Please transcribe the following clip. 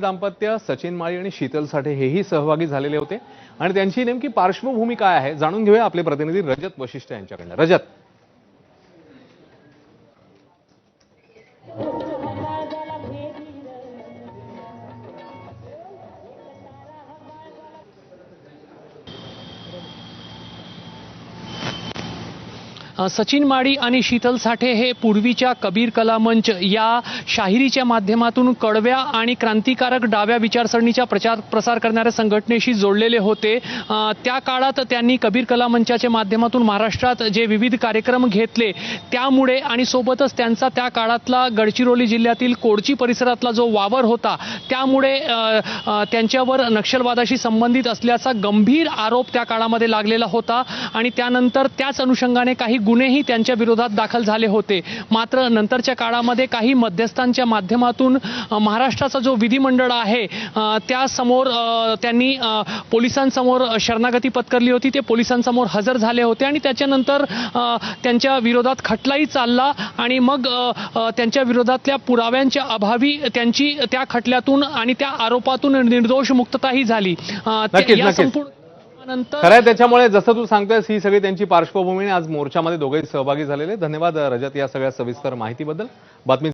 दाम्पत्य सचिन माळी आणि शीतल साठे हेही सहभागी झालेले होते. आणि त्यांची नेमकी पार्श्वभूमी काय आहे जाणून घेऊया आपले प्रतिनिधी रजत वशिष्ठ यांच्याकडनं. रजत. सचिन माळी आणि शीतल साठे हे पूर्वीच्या कबीर कला मंच या शाहिरीच्या माध्यमातून कडव्या आणि क्रांतिकारक डाव्या विचारसरणीच्या प्रचार प्रसार करणाऱ्या संघटनेशी जोडलेले होते. त्या काळात त्यांनी कबीर कला मंचाच्या माध्यमातून महाराष्ट्रात जे विविध कार्यक्रम घेतले त्यामुळे आणि सोबतच त्यांचा त्या काळातला गडचिरोली जिल्ह्यातील कोडची परिसरातला जो वावर होता त्यामुळे त्यांच्यावर नक्षलवादाशी संबंधित असल्याचा गंभीर आरोप त्या काळामध्ये लागलेला होता. आणि त्यानंतर त्याच अनुषंगाने काही गुन्हेही त्यांच्या विरोधात दाखल झाले होते. मात्र नंतरच्या काळामध्ये काही मध्यस्थांच्या माध्यमातून महाराष्ट्राचा जो विधिमंडळ आहे त्यासमोर त्यांनी पोलिसांसमोर शरणागती पत्करली होती. ते पोलिसांसमोर हजर झाले होते आणि त्याच्यानंतर त्यांच्या विरोधात खटलाही चालला आणि मग त्यांच्या विरोधातल्या पुराव्यांच्या अभावी त्यांची त्या खटल्यातून आणि त्या आरोपातून निर्दोष मुक्तताही झाली. या. संपूर्ण खरंय खरं आहे त्याच्यामुळे जसं तू सांगतोयस ही सगळी त्यांची पार्श्वभूमी आज मोर्चामध्ये दोघेही सहभागी झालेले धन्यवाद रजत या सगळ्या सविस्तर माहितीबद्दल. बातमी